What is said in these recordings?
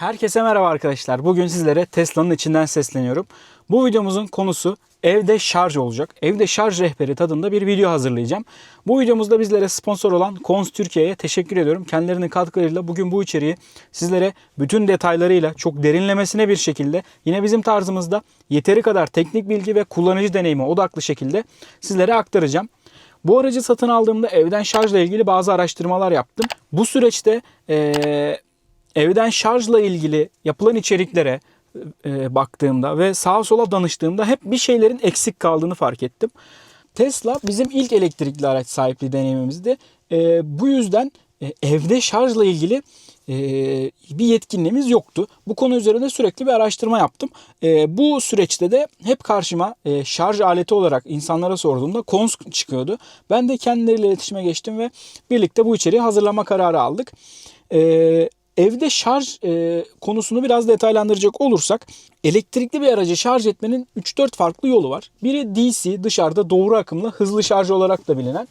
Herkese merhaba arkadaşlar. Bugün sizlere Tesla'nın içinden sesleniyorum. Bu videomuzun konusu evde şarj olacak. Evde şarj rehberi tadında bir video hazırlayacağım. Bu videomuzda bizlere sponsor olan Kons Türkiye'ye teşekkür ediyorum. Kendilerinin katkılarıyla bugün bu içeriği sizlere bütün detaylarıyla çok derinlemesine bir şekilde yine bizim tarzımızda yeteri kadar teknik bilgi ve kullanıcı deneyimi odaklı şekilde sizlere aktaracağım. Bu aracı satın aldığımda evden şarjla ilgili bazı araştırmalar yaptım. Bu süreçte eee evden şarjla ilgili yapılan içeriklere e, baktığımda ve sağa sola danıştığımda hep bir şeylerin eksik kaldığını fark ettim. Tesla bizim ilk elektrikli araç sahipliği deneyimimizdi. E, bu yüzden e, evde şarjla ilgili e, bir yetkinliğimiz yoktu. Bu konu üzerinde sürekli bir araştırma yaptım. E, bu süreçte de hep karşıma e, şarj aleti olarak insanlara sorduğumda Kons çıkıyordu. Ben de kendileriyle iletişime geçtim ve birlikte bu içeriği hazırlama kararı aldık. E, Evde şarj e, konusunu biraz detaylandıracak olursak elektrikli bir aracı şarj etmenin 3-4 farklı yolu var. Biri DC dışarıda doğru akımlı hızlı şarj olarak da bilinen.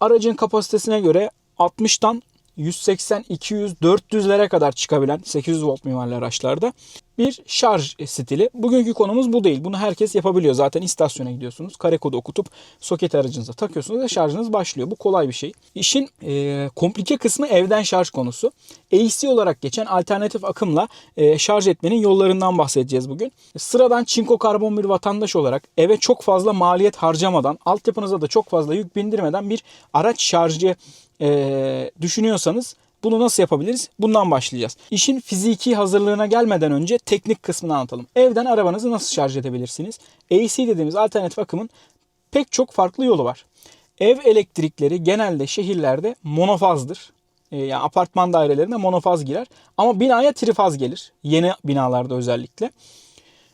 Aracın kapasitesine göre 60'tan 180, 200, 400'lere kadar çıkabilen 800 volt mimarlı araçlarda bir şarj stili. Bugünkü konumuz bu değil. Bunu herkes yapabiliyor. Zaten istasyona gidiyorsunuz. Kare kodu okutup soket aracınıza takıyorsunuz ve şarjınız başlıyor. Bu kolay bir şey. İşin e, komplike kısmı evden şarj konusu. AC olarak geçen alternatif akımla e, şarj etmenin yollarından bahsedeceğiz bugün. Sıradan çinko karbon bir vatandaş olarak eve çok fazla maliyet harcamadan, altyapınıza da çok fazla yük bindirmeden bir araç şarjı e, düşünüyorsanız bunu nasıl yapabiliriz? Bundan başlayacağız. İşin fiziki hazırlığına gelmeden önce teknik kısmını anlatalım. Evden arabanızı nasıl şarj edebilirsiniz? AC dediğimiz alternatif akımın pek çok farklı yolu var. Ev elektrikleri genelde şehirlerde monofazdır. E, yani apartman dairelerinde monofaz girer. Ama binaya trifaz gelir. Yeni binalarda özellikle.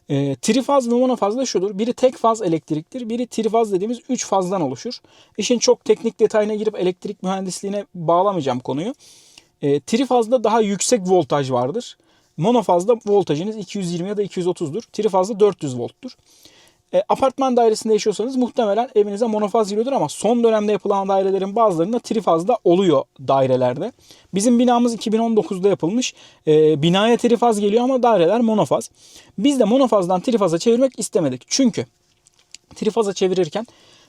E, trifaz ve monofaz da şudur. Biri tek faz elektriktir. Biri trifaz dediğimiz 3 fazdan oluşur. İşin çok teknik detayına girip elektrik mühendisliğine bağlamayacağım konuyu. E, trifazda daha yüksek voltaj vardır. Monofazda voltajınız 220 ya da 230'dur. Trifazda 400 volttur. E, apartman dairesinde yaşıyorsanız muhtemelen evinize monofaz geliyordur ama son dönemde yapılan dairelerin bazılarında trifazda oluyor dairelerde. Bizim binamız 2019'da yapılmış. E, binaya trifaz geliyor ama daireler monofaz. Biz de monofazdan trifaza çevirmek istemedik. Çünkü trifaza çevirirken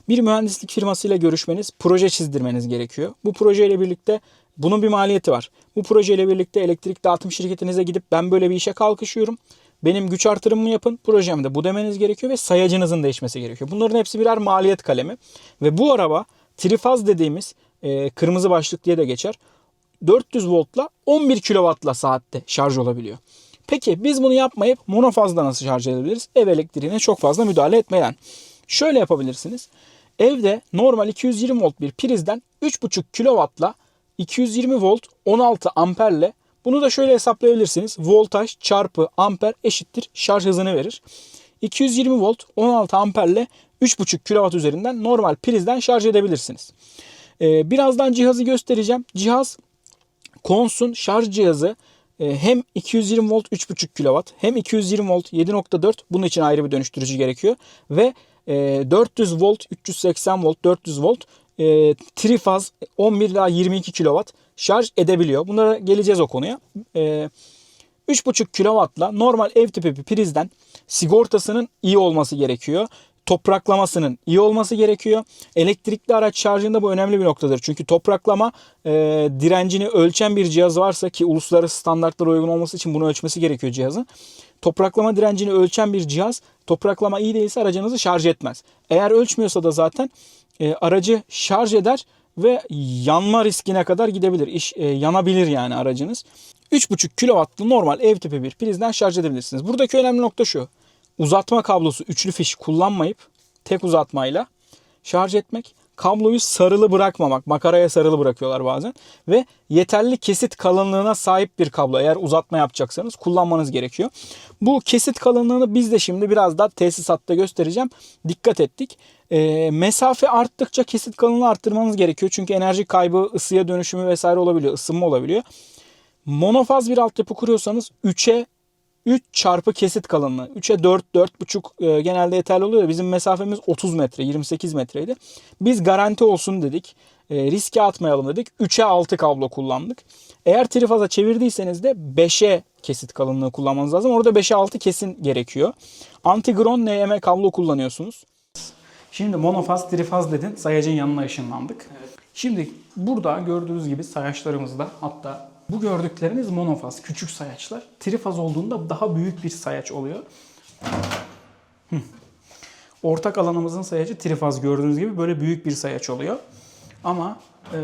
bir mühendislik firmasıyla görüşmeniz, proje çizdirmeniz gerekiyor. Bu projeyle birlikte bunun bir maliyeti var. Bu projeyle birlikte elektrik dağıtım şirketinize gidip ben böyle bir işe kalkışıyorum. Benim güç artırımımı yapın. Projemde bu demeniz gerekiyor ve sayacınızın değişmesi gerekiyor. Bunların hepsi birer maliyet kalemi. Ve bu araba trifaz dediğimiz e, kırmızı başlık diye de geçer. 400 voltla 11 kW'la saatte şarj olabiliyor. Peki biz bunu yapmayıp monofazda nasıl şarj edebiliriz? Ev elektriğine çok fazla müdahale etmeden. Şöyle yapabilirsiniz. Evde normal 220 volt bir prizden 3,5 kW'la 220 volt 16 amperle bunu da şöyle hesaplayabilirsiniz. Voltaj çarpı amper eşittir şarj hızını verir. 220 volt 16 amperle 3,5 kW üzerinden normal prizden şarj edebilirsiniz. Ee, birazdan cihazı göstereceğim. Cihaz Kons'un şarj cihazı e, hem 220 volt 3,5 kW hem 220 volt 7.4 bunun için ayrı bir dönüştürücü gerekiyor. Ve 400 e, volt 380 volt 400 volt e, trifaz 11 ila 22 kW şarj edebiliyor. Bunlara geleceğiz o konuya. E, 3,5 kW'la normal ev tipi bir prizden sigortasının iyi olması gerekiyor. Topraklamasının iyi olması gerekiyor. Elektrikli araç şarjında bu önemli bir noktadır. Çünkü topraklama e, direncini ölçen bir cihaz varsa ki uluslararası standartlara uygun olması için bunu ölçmesi gerekiyor cihazın. Topraklama direncini ölçen bir cihaz topraklama iyi değilse aracınızı şarj etmez. Eğer ölçmüyorsa da zaten e, aracı şarj eder ve yanma riskine kadar gidebilir. İş e, yanabilir yani aracınız. 3.5 kW'lı normal ev tipi bir prizden şarj edebilirsiniz. Buradaki önemli nokta şu. Uzatma kablosu üçlü fiş kullanmayıp tek uzatmayla şarj etmek. Kabloyu sarılı bırakmamak. Makaraya sarılı bırakıyorlar bazen. Ve yeterli kesit kalınlığına sahip bir kablo. Eğer uzatma yapacaksanız kullanmanız gerekiyor. Bu kesit kalınlığını biz de şimdi biraz daha tesisatta göstereceğim. Dikkat ettik. E, mesafe arttıkça kesit kalınlığı arttırmanız gerekiyor. Çünkü enerji kaybı, ısıya dönüşümü vesaire olabiliyor. ısınma olabiliyor. Monofaz bir altyapı kuruyorsanız 3'e 3 çarpı kesit kalınlığı. 3'e 4, 4,5 e, genelde yeterli oluyor. Bizim mesafemiz 30 metre, 28 metreydi. Biz garanti olsun dedik. E, riske atmayalım dedik. 3'e 6 kablo kullandık. Eğer trifaza çevirdiyseniz de 5'e kesit kalınlığı kullanmanız lazım. Orada 5'e 6 kesin gerekiyor. Antigron NM kablo kullanıyorsunuz. Şimdi monofaz, trifaz dedin. Sayacın yanına ışınlandık. Şimdi burada gördüğünüz gibi sayaçlarımızda hatta bu gördükleriniz monofaz, küçük sayaçlar. Trifaz olduğunda daha büyük bir sayaç oluyor. Ortak alanımızın sayacı trifaz gördüğünüz gibi böyle büyük bir sayaç oluyor. Ama e,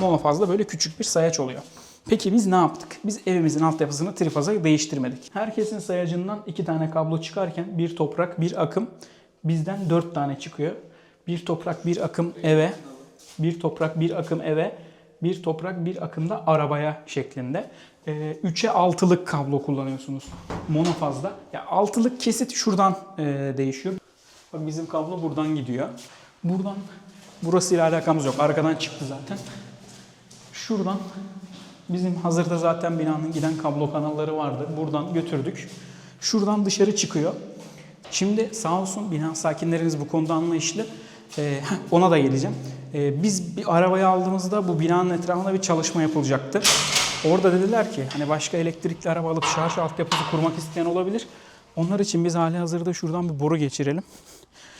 monofazda böyle küçük bir sayaç oluyor. Peki biz ne yaptık? Biz evimizin altyapısını trifaza değiştirmedik. Herkesin sayacından iki tane kablo çıkarken bir toprak, bir akım bizden dört tane çıkıyor. Bir toprak, bir akım eve, bir toprak, bir akım eve, bir toprak, bir akım da arabaya şeklinde. 3'e 6'lık kablo kullanıyorsunuz monofazda. Ya altılık kesit şuradan e, değişiyor. Bak bizim kablo buradan gidiyor. Buradan burasıyla alakamız yok. Arkadan çıktı zaten. Şuradan bizim hazırda zaten binanın giden kablo kanalları vardı. Buradan götürdük. Şuradan dışarı çıkıyor. Şimdi sağ olsun bina sakinlerimiz bu konuda anlayışlı. Ee, ona da geleceğim. Ee, biz bir arabayı aldığımızda bu binanın etrafında bir çalışma yapılacaktı. Orada dediler ki hani başka elektrikli araba alıp şarj altyapısı kurmak isteyen olabilir. Onlar için biz hali hazırda şuradan bir boru geçirelim.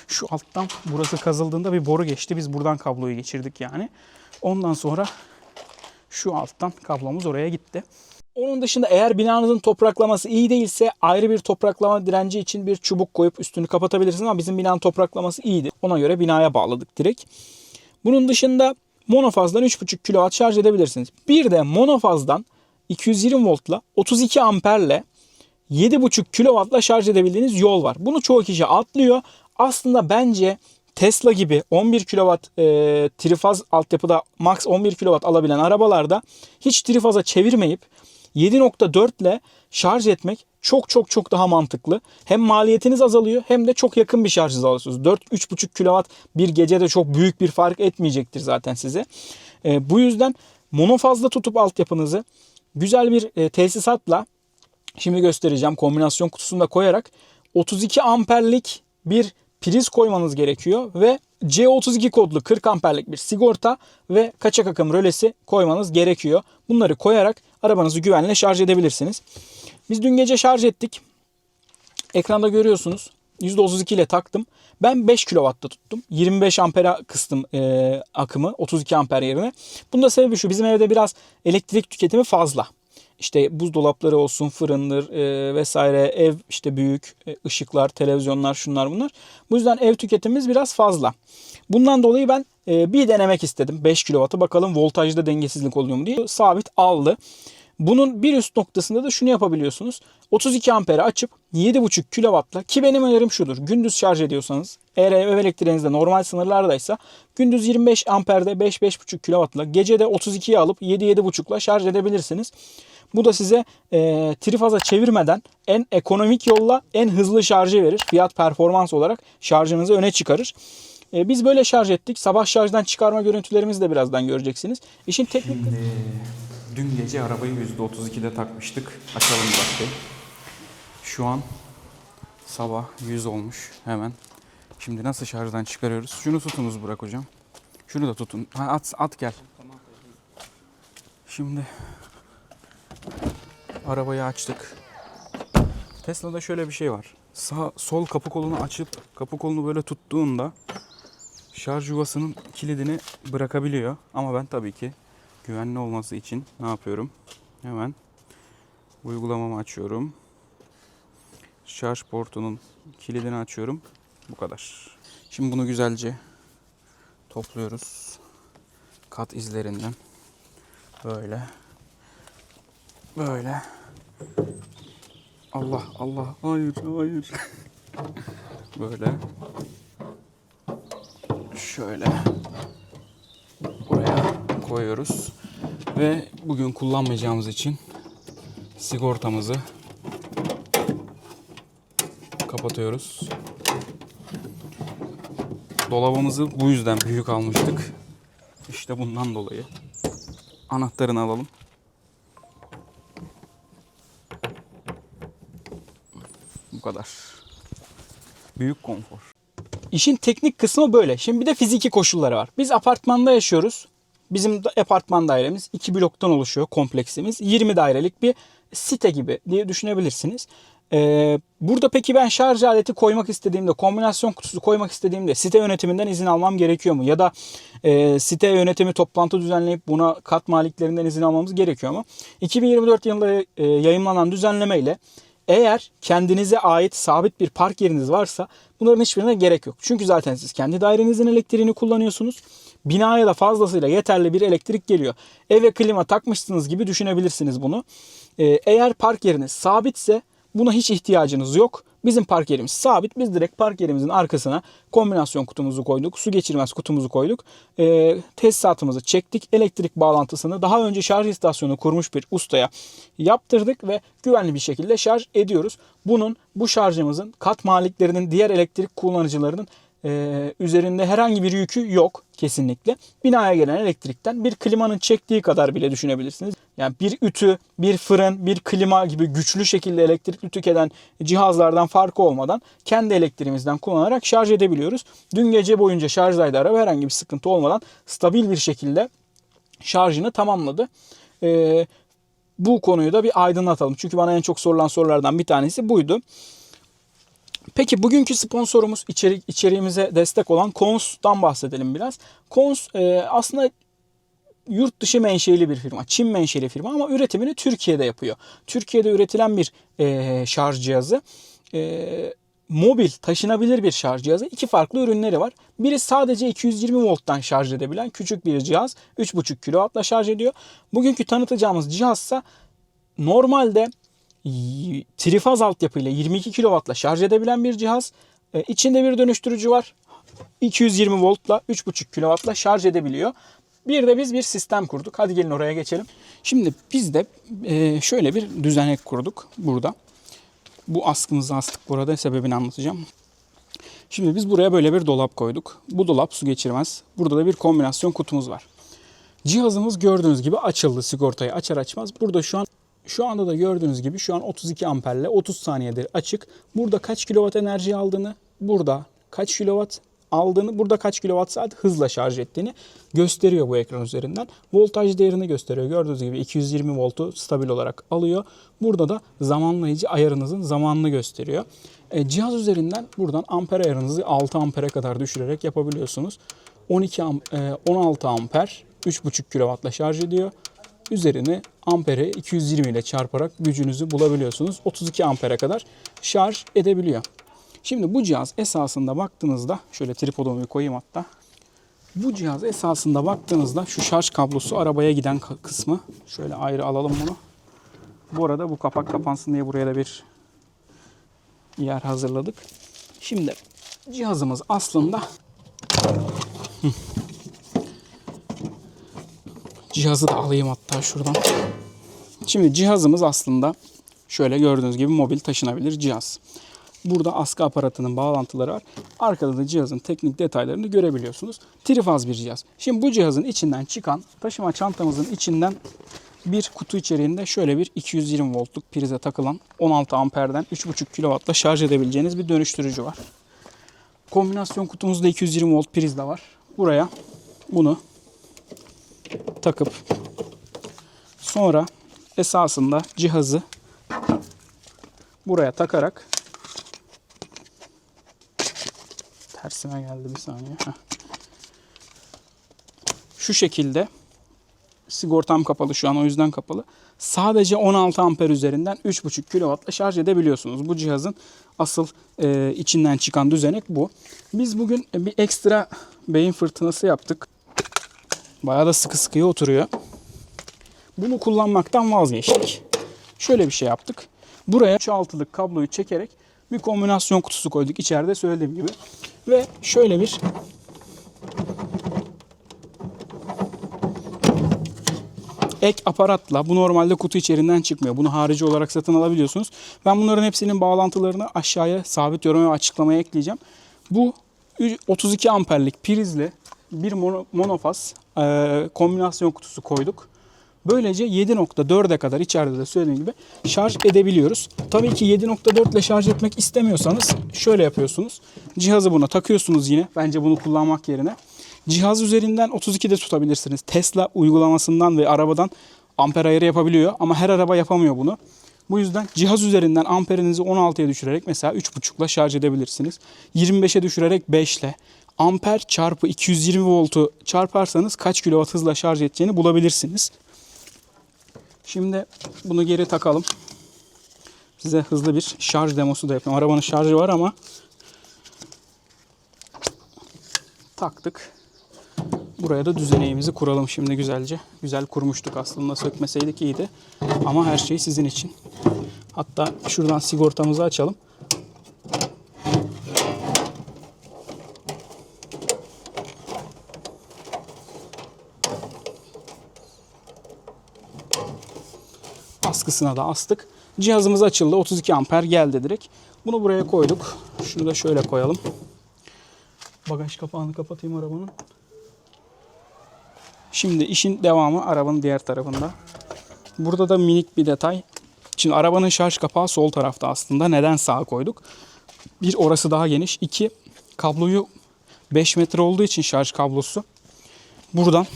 Şu alttan burası kazıldığında bir boru geçti. Biz buradan kabloyu geçirdik yani. Ondan sonra şu alttan kablomuz oraya gitti. Onun dışında eğer binanızın topraklaması iyi değilse ayrı bir topraklama direnci için bir çubuk koyup üstünü kapatabilirsiniz ama bizim binanın topraklaması iyiydi. Ona göre binaya bağladık direkt. Bunun dışında monofazdan 3.5 kW şarj edebilirsiniz. Bir de monofazdan 220 voltla 32 amperle 7.5 kW'la şarj edebildiğiniz yol var. Bunu çoğu kişi atlıyor. Aslında bence Tesla gibi 11 kW e, trifaz altyapıda max 11 kW alabilen arabalarda hiç trifaza çevirmeyip 7.4 ile şarj etmek çok çok çok daha mantıklı. Hem maliyetiniz azalıyor hem de çok yakın bir şarj alıyorsunuz. 4-3.5 kW bir gecede çok büyük bir fark etmeyecektir zaten size. E, bu yüzden monofazda tutup altyapınızı güzel bir e, tesisatla şimdi göstereceğim kombinasyon kutusunda koyarak 32 amperlik bir priz koymanız gerekiyor ve C32 kodlu 40 amperlik bir sigorta ve kaçak akım rölesi koymanız gerekiyor. Bunları koyarak arabanızı güvenle şarj edebilirsiniz. Biz dün gece şarj ettik. Ekranda görüyorsunuz. %32 ile taktım. Ben 5 kW'da tuttum. 25 ampere kıstım e, akımı 32 amper yerine. Bunda sebebi şu. Bizim evde biraz elektrik tüketimi fazla. İşte buzdolapları olsun, fırındır e, vesaire ev işte büyük e, ışıklar, televizyonlar, şunlar bunlar. Bu yüzden ev tüketimimiz biraz fazla. Bundan dolayı ben e, bir denemek istedim 5 kW'ı bakalım voltajda dengesizlik oluyor mu diye. Sabit aldı. Bunun bir üst noktasında da şunu yapabiliyorsunuz. 32 ampere açıp 7.5 kW'la ki benim önerim şudur. Gündüz şarj ediyorsanız eğer ev elektriğinizde normal sınırlardaysa gündüz 25 amperde 5-5.5 kW'la gece de 32'ye alıp 7-7.5'la şarj edebilirsiniz. Bu da size e, trifaza çevirmeden en ekonomik yolla en hızlı şarjı verir. Fiyat performans olarak şarjınızı öne çıkarır. E, biz böyle şarj ettik. Sabah şarjdan çıkarma görüntülerimizi de birazdan göreceksiniz. İşin teknik... Şimdi dün gece arabayı %32'de takmıştık. Açalım bakayım. Şu an sabah 100 olmuş hemen. Şimdi nasıl şarjdan çıkarıyoruz? Şunu tutunuz Burak hocam. Şunu da tutun. Ha, at, at gel. Şimdi arabayı açtık. Tesla'da şöyle bir şey var. Sağ sol kapı kolunu açıp kapı kolunu böyle tuttuğunda şarj yuvasının kilidini bırakabiliyor. Ama ben tabii ki güvenli olması için ne yapıyorum? Hemen uygulamamı açıyorum. Şarj portunun kilidini açıyorum. Bu kadar. Şimdi bunu güzelce topluyoruz. Kat izlerinden. Böyle. Böyle. Allah Allah. Hayır hayır. Böyle. Şöyle. Buraya koyuyoruz. Ve bugün kullanmayacağımız için sigortamızı kapatıyoruz. Dolabımızı bu yüzden büyük almıştık. İşte bundan dolayı. Anahtarını alalım. kadar. Büyük konfor. İşin teknik kısmı böyle. Şimdi bir de fiziki koşulları var. Biz apartmanda yaşıyoruz. Bizim apartman dairemiz iki bloktan oluşuyor kompleksimiz. 20 dairelik bir site gibi diye düşünebilirsiniz. Ee, burada peki ben şarj aleti koymak istediğimde, kombinasyon kutusu koymak istediğimde site yönetiminden izin almam gerekiyor mu? Ya da e, site yönetimi toplantı düzenleyip buna kat maliklerinden izin almamız gerekiyor mu? 2024 yılında e, yayınlanan düzenlemeyle eğer kendinize ait sabit bir park yeriniz varsa bunların hiçbirine gerek yok. Çünkü zaten siz kendi dairenizin elektriğini kullanıyorsunuz. Binaya da fazlasıyla yeterli bir elektrik geliyor. Eve klima takmışsınız gibi düşünebilirsiniz bunu. Ee, eğer park yeriniz sabitse buna hiç ihtiyacınız yok. Bizim park yerimiz sabit. Biz direkt park yerimizin arkasına kombinasyon kutumuzu koyduk. Su geçirmez kutumuzu koyduk. Ee, tesisatımızı çektik. Elektrik bağlantısını daha önce şarj istasyonu kurmuş bir ustaya yaptırdık ve güvenli bir şekilde şarj ediyoruz. Bunun bu şarjımızın kat maliklerinin diğer elektrik kullanıcılarının e, üzerinde herhangi bir yükü yok kesinlikle. Binaya gelen elektrikten bir klimanın çektiği kadar bile düşünebilirsiniz. Yani bir ütü, bir fırın, bir klima gibi güçlü şekilde elektrikli tüketen cihazlardan farkı olmadan kendi elektriğimizden kullanarak şarj edebiliyoruz. Dün gece boyunca şarjdaydı araba herhangi bir sıkıntı olmadan stabil bir şekilde şarjını tamamladı. Ee, bu konuyu da bir aydınlatalım. Çünkü bana en çok sorulan sorulardan bir tanesi buydu. Peki bugünkü sponsorumuz içerik içeriğimize destek olan Kons'tan bahsedelim biraz. Kons e, aslında yurt dışı menşeli bir firma. Çin menşeli firma ama üretimini Türkiye'de yapıyor. Türkiye'de üretilen bir e, şarj cihazı. E, mobil, taşınabilir bir şarj cihazı. İki farklı ürünleri var. Biri sadece 220 volttan şarj edebilen küçük bir cihaz. 3,5 kW'la şarj ediyor. Bugünkü tanıtacağımız cihazsa normalde trifaz altyapıyla 22 kW'la şarj edebilen bir cihaz. E, içinde bir dönüştürücü var. 220 voltla 3,5 kW'la şarj edebiliyor. Bir de biz bir sistem kurduk. Hadi gelin oraya geçelim. Şimdi biz de e, şöyle bir düzenek kurduk burada. Bu askımızı astık burada sebebini anlatacağım. Şimdi biz buraya böyle bir dolap koyduk. Bu dolap su geçirmez. Burada da bir kombinasyon kutumuz var. Cihazımız gördüğünüz gibi açıldı sigortayı açar açmaz. Burada şu an şu anda da gördüğünüz gibi şu an 32 amperle 30 saniyedir açık. Burada kaç kilowatt enerji aldığını, burada kaç kilowatt aldığını, burada kaç kilowatt saat hızla şarj ettiğini gösteriyor bu ekran üzerinden. Voltaj değerini gösteriyor. Gördüğünüz gibi 220 voltu stabil olarak alıyor. Burada da zamanlayıcı ayarınızın zamanını gösteriyor. E, cihaz üzerinden buradan amper ayarınızı 6 ampere kadar düşürerek yapabiliyorsunuz. 12 am- e, 16 amper 3,5 kW'la şarj ediyor. Üzerini ampere 220 ile çarparak gücünüzü bulabiliyorsunuz. 32 ampere kadar şarj edebiliyor. Şimdi bu cihaz esasında baktığınızda şöyle tripodumu koyayım hatta. Bu cihaz esasında baktığınızda şu şarj kablosu arabaya giden kısmı. Şöyle ayrı alalım bunu. Bu arada bu kapak kapansın diye buraya da bir yer hazırladık. Şimdi cihazımız aslında. Cihazı da alayım hatta şuradan. Şimdi cihazımız aslında şöyle gördüğünüz gibi mobil taşınabilir cihaz. Burada askı aparatının bağlantıları var. Arkada da cihazın teknik detaylarını görebiliyorsunuz. Trifaz bir cihaz. Şimdi bu cihazın içinden çıkan taşıma çantamızın içinden bir kutu içeriğinde şöyle bir 220 voltluk prize takılan 16 amperden 3,5 kW'la şarj edebileceğiniz bir dönüştürücü var. Kombinasyon kutumuzda 220 volt priz de var. Buraya bunu takıp sonra esasında cihazı buraya takarak tersine geldi bir saniye. Heh. Şu şekilde sigortam kapalı şu an o yüzden kapalı. Sadece 16 amper üzerinden 3,5 kW'la şarj edebiliyorsunuz. Bu cihazın asıl e, içinden çıkan düzenek bu. Biz bugün bir ekstra beyin fırtınası yaptık. Bayağı da sıkı sıkıya oturuyor. Bunu kullanmaktan vazgeçtik. Şöyle bir şey yaptık. Buraya 3 altılık kabloyu çekerek bir kombinasyon kutusu koyduk içeride söylediğim gibi. Ve şöyle bir ek aparatla bu normalde kutu içerisinden çıkmıyor. Bunu harici olarak satın alabiliyorsunuz. Ben bunların hepsinin bağlantılarını aşağıya sabit yorum ve açıklamaya ekleyeceğim. Bu 32 amperlik prizle bir mono, monofaz e, kombinasyon kutusu koyduk. Böylece 7.4'e kadar içeride de söylediğim gibi şarj edebiliyoruz. Tabii ki 7.4 ile şarj etmek istemiyorsanız şöyle yapıyorsunuz. Cihazı buna takıyorsunuz yine. Bence bunu kullanmak yerine. Cihaz üzerinden 32'de tutabilirsiniz. Tesla uygulamasından ve arabadan amper ayarı yapabiliyor ama her araba yapamıyor bunu. Bu yüzden cihaz üzerinden amperinizi 16'ya düşürerek mesela 3.5 ile şarj edebilirsiniz. 25'e düşürerek 5 ile amper çarpı 220 voltu çarparsanız kaç kilowatt hızla şarj edeceğini bulabilirsiniz. Şimdi bunu geri takalım. Size hızlı bir şarj demosu da yapayım. Arabanın şarjı var ama taktık. Buraya da düzeneğimizi kuralım şimdi güzelce. Güzel kurmuştuk aslında sökmeseydik iyiydi. Ama her şey sizin için. Hatta şuradan sigortamızı açalım. Askısına da astık. Cihazımız açıldı. 32 amper geldi direkt. Bunu buraya koyduk. Şunu da şöyle koyalım. Bagaj kapağını kapatayım arabanın. Şimdi işin devamı arabanın diğer tarafında. Burada da minik bir detay. Şimdi arabanın şarj kapağı sol tarafta aslında. Neden sağa koyduk? Bir orası daha geniş. İki kabloyu 5 metre olduğu için şarj kablosu buradan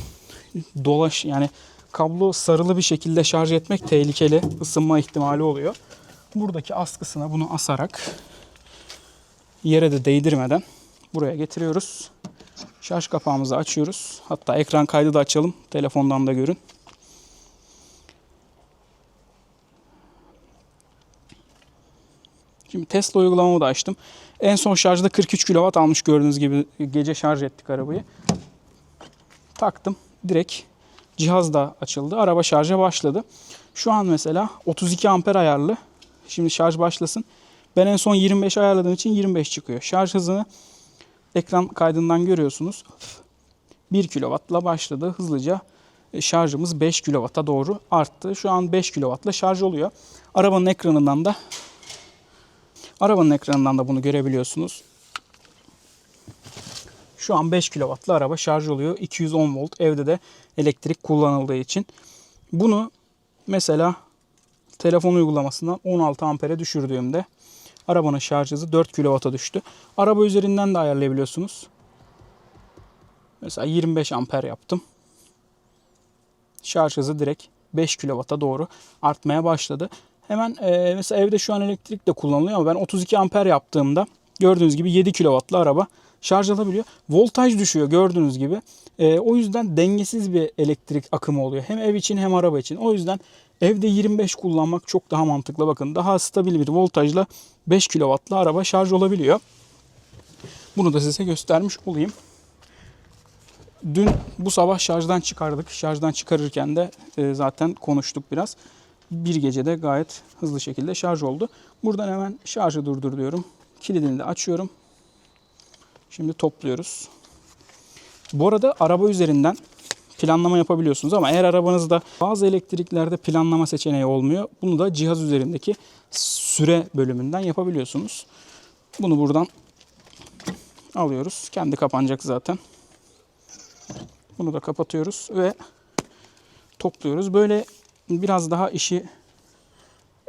dolaş yani kablo sarılı bir şekilde şarj etmek tehlikeli. ısınma ihtimali oluyor. Buradaki askısına bunu asarak yere de değdirmeden buraya getiriyoruz. Şarj kapağımızı açıyoruz. Hatta ekran kaydı da açalım. Telefondan da görün. Şimdi Tesla uygulamamı da açtım. En son şarjda 43 kW almış gördüğünüz gibi gece şarj ettik arabayı. Taktım. Direkt cihaz da açıldı. Araba şarja başladı. Şu an mesela 32 amper ayarlı. Şimdi şarj başlasın. Ben en son 25 ayarladığım için 25 çıkıyor. Şarj hızını ekran kaydından görüyorsunuz. 1 kW'la başladı. Hızlıca e, şarjımız 5 kW'a doğru arttı. Şu an 5 kW'la şarj oluyor. Arabanın ekranından da arabanın ekranından da bunu görebiliyorsunuz. Şu an 5 kW'lı araba şarj oluyor. 210 volt evde de elektrik kullanıldığı için. Bunu mesela telefon uygulamasından 16 ampere düşürdüğümde arabanın şarj hızı 4 kW'a düştü. Araba üzerinden de ayarlayabiliyorsunuz. Mesela 25 amper yaptım. Şarj hızı direkt 5 kW'a doğru artmaya başladı. Hemen e, mesela evde şu an elektrik de kullanılıyor ama ben 32 amper yaptığımda gördüğünüz gibi 7 kW'lı araba şarj alabiliyor. Voltaj düşüyor gördüğünüz gibi. E, o yüzden dengesiz bir elektrik akımı oluyor. Hem ev için hem araba için. O yüzden evde 25 kullanmak çok daha mantıklı. Bakın daha stabil bir voltajla 5 kW'lı araba şarj olabiliyor. Bunu da size göstermiş olayım. Dün bu sabah şarjdan çıkardık. Şarjdan çıkarırken de e, zaten konuştuk biraz. Bir gecede gayet hızlı şekilde şarj oldu. Buradan hemen şarjı durdur diyorum. Kilidini de açıyorum. Şimdi topluyoruz. Bu arada araba üzerinden planlama yapabiliyorsunuz ama eğer arabanızda bazı elektriklerde planlama seçeneği olmuyor. Bunu da cihaz üzerindeki süre bölümünden yapabiliyorsunuz. Bunu buradan alıyoruz. Kendi kapanacak zaten. Bunu da kapatıyoruz ve topluyoruz. Böyle biraz daha işi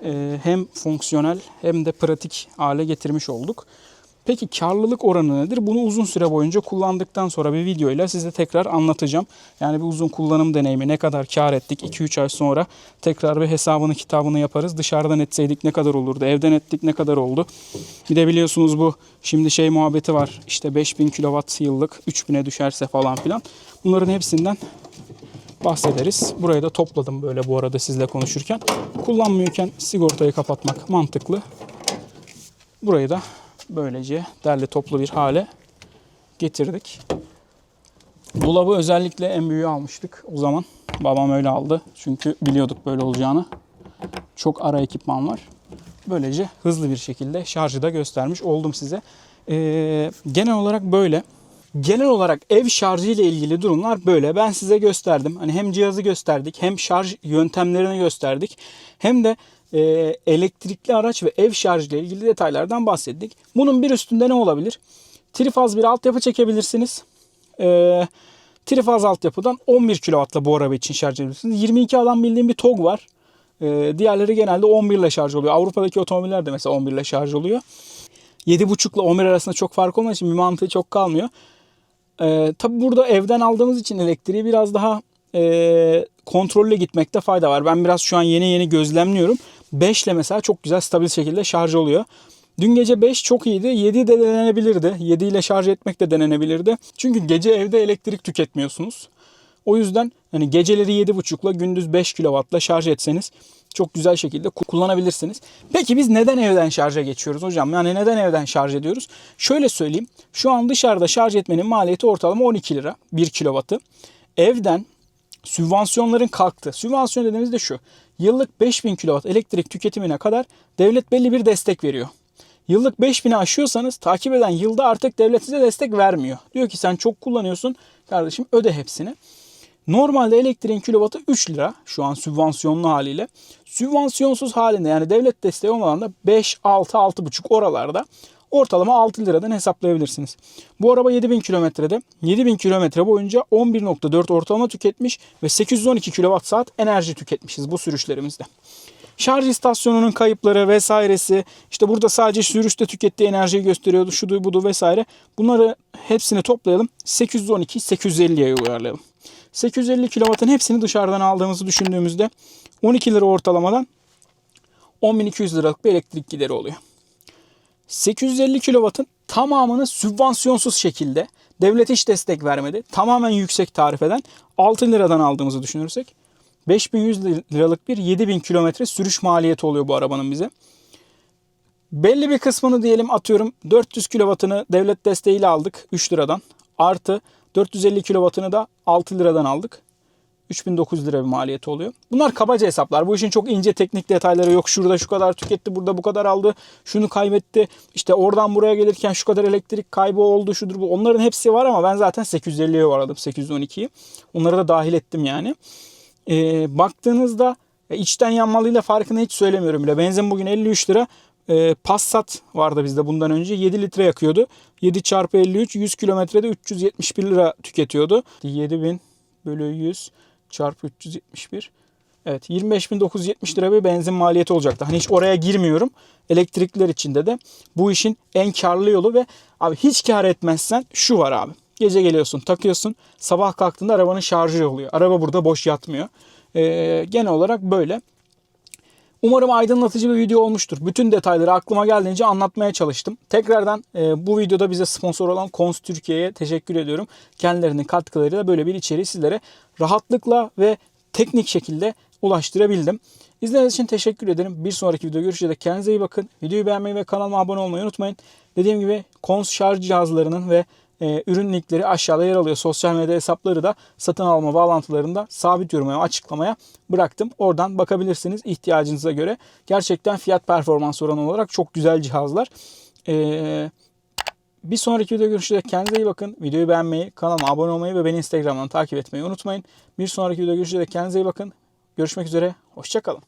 e, hem fonksiyonel hem de pratik hale getirmiş olduk. Peki karlılık oranı nedir? Bunu uzun süre boyunca kullandıktan sonra bir videoyla size tekrar anlatacağım. Yani bir uzun kullanım deneyimi ne kadar kar ettik 2-3 ay sonra tekrar bir hesabını kitabını yaparız. Dışarıdan etseydik ne kadar olurdu? Evden ettik ne kadar oldu? Bir de biliyorsunuz bu şimdi şey muhabbeti var. İşte 5000 kW yıllık 3000'e düşerse falan filan. Bunların hepsinden bahsederiz. Burayı da topladım böyle bu arada sizle konuşurken. Kullanmıyorken sigortayı kapatmak mantıklı. Burayı da böylece derli toplu bir hale getirdik. Dolabı özellikle en büyüğü almıştık o zaman. Babam öyle aldı. Çünkü biliyorduk böyle olacağını. Çok ara ekipman var. Böylece hızlı bir şekilde şarjı da göstermiş oldum size. Ee, genel olarak böyle. Genel olarak ev şarjı ile ilgili durumlar böyle. Ben size gösterdim. Hani hem cihazı gösterdik, hem şarj yöntemlerini gösterdik. Hem de e, elektrikli araç ve ev şarjı ile ilgili detaylardan bahsettik. Bunun bir üstünde ne olabilir? Trifaz bir altyapı çekebilirsiniz. E, Trifaz altyapıdan 11 kW'la bu araba için şarj edebilirsiniz. 22 alan bildiğim bir TOG var. Ee, diğerleri genelde 11 ile şarj oluyor. Avrupa'daki otomobiller de mesela 11 ile şarj oluyor. 7.5 ile 11 arasında çok fark olmadığı için bir mantığı çok kalmıyor. Ee, tabi burada evden aldığımız için elektriği biraz daha e, kontrollü gitmekte fayda var. Ben biraz şu an yeni yeni gözlemliyorum. 5 ile mesela çok güzel stabil şekilde şarj oluyor. Dün gece 5 çok iyiydi. 7 de denenebilirdi. 7 ile şarj etmek de denenebilirdi. Çünkü gece evde elektrik tüketmiyorsunuz. O yüzden hani geceleri 7.5'la gündüz 5 kW'la şarj etseniz çok güzel şekilde ku- kullanabilirsiniz. Peki biz neden evden şarja geçiyoruz hocam? Yani neden evden şarj ediyoruz? Şöyle söyleyeyim. Şu an dışarıda şarj etmenin maliyeti ortalama 12 lira 1 kW'ı. Evden sübvansiyonların kalktı. Sübvansiyon dediğimiz de şu. Yıllık 5000 kW elektrik tüketimine kadar devlet belli bir destek veriyor. Yıllık 5000'i aşıyorsanız takip eden yılda artık devlet size destek vermiyor. Diyor ki sen çok kullanıyorsun kardeşim öde hepsini. Normalde elektriğin kilovatı 3 lira şu an sübvansiyonlu haliyle. Sübvansiyonsuz halinde yani devlet desteği olmadan da 5, 6, 6,5 oralarda ortalama 6 liradan hesaplayabilirsiniz. Bu araba 7000 kilometrede 7000 kilometre boyunca 11.4 ortalama tüketmiş ve 812 kWh enerji tüketmişiz bu sürüşlerimizde. Şarj istasyonunun kayıpları vesairesi işte burada sadece sürüşte tükettiği enerjiyi gösteriyordu şudu budu vesaire. Bunları hepsini toplayalım 812 850'ye uyarlayalım. 850 kW'ın hepsini dışarıdan aldığımızı düşündüğümüzde 12 lira ortalamadan 10.200 liralık bir elektrik gideri oluyor. 850 kW'ın tamamını sübvansiyonsuz şekilde devlet hiç destek vermedi. Tamamen yüksek tarifeden 6 liradan aldığımızı düşünürsek 5100 liralık bir 7000 kilometre sürüş maliyeti oluyor bu arabanın bize. Belli bir kısmını diyelim atıyorum 400 kW'ını devlet desteğiyle aldık 3 liradan. Artı 450 kW'ını da 6 liradan aldık. 3900 lira bir maliyeti oluyor. Bunlar kabaca hesaplar. Bu işin çok ince teknik detayları yok. Şurada şu kadar tüketti, burada bu kadar aldı, şunu kaybetti. İşte oradan buraya gelirken şu kadar elektrik kaybı oldu, şudur bu. Onların hepsi var ama ben zaten 850'ye varladım, 812'yi. Onları da dahil ettim yani. Ee, baktığınızda e, içten yanmalıyla farkını hiç söylemiyorum bile. Benzin bugün 53 lira. Ee, Passat vardı bizde bundan önce 7 litre yakıyordu. 7 çarpı 53 100 kilometrede 371 lira tüketiyordu. 7000 bölü 100 çarpı 371. Evet 25.970 lira bir benzin maliyeti olacaktı. Hani hiç oraya girmiyorum. Elektrikler içinde de bu işin en karlı yolu ve abi hiç kar etmezsen şu var abi. Gece geliyorsun takıyorsun sabah kalktığında arabanın şarjı oluyor. Araba burada boş yatmıyor. Ee, genel olarak böyle. Umarım aydınlatıcı bir video olmuştur. Bütün detayları aklıma geldiğince anlatmaya çalıştım. Tekrardan e, bu videoda bize sponsor olan Kons Türkiye'ye teşekkür ediyorum. Kendilerinin katkılarıyla böyle bir içeriği sizlere rahatlıkla ve teknik şekilde ulaştırabildim. İzlediğiniz için teşekkür ederim. Bir sonraki videoda görüşeceğiz. Kendinize iyi bakın. Videoyu beğenmeyi ve kanalıma abone olmayı unutmayın. Dediğim gibi Kons şarj cihazlarının ve e, ürün linkleri aşağıda yer alıyor. Sosyal medya hesapları da satın alma bağlantılarında sabit yorumaya açıklamaya bıraktım. Oradan bakabilirsiniz ihtiyacınıza göre. Gerçekten fiyat performans oranı olarak çok güzel cihazlar. Ee, bir sonraki videoda görüşürüz. Kendinize iyi bakın. Videoyu beğenmeyi, kanalıma abone olmayı ve beni Instagram'dan takip etmeyi unutmayın. Bir sonraki videoda görüşürüz. Kendinize iyi bakın. Görüşmek üzere. Hoşçakalın.